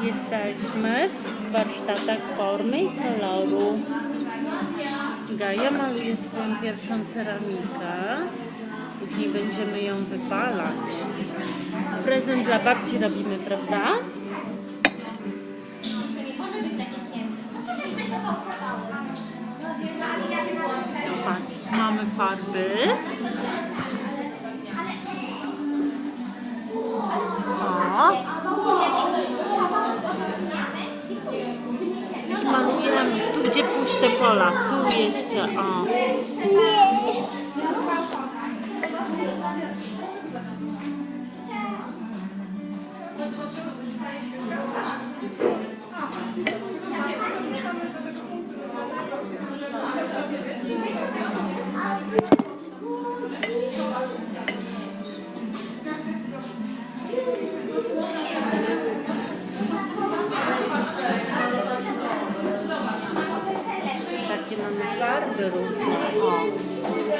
Jesteśmy w warsztatach formy i koloru. Gaja maluje swoją pierwszą ceramikę. Później będziemy ją wypalać. Prezent dla babci robimy, prawda? Patrz, mamy farby. Gdzie puste pola. Tu jeszcze, o. Takie mamy farby różne. O.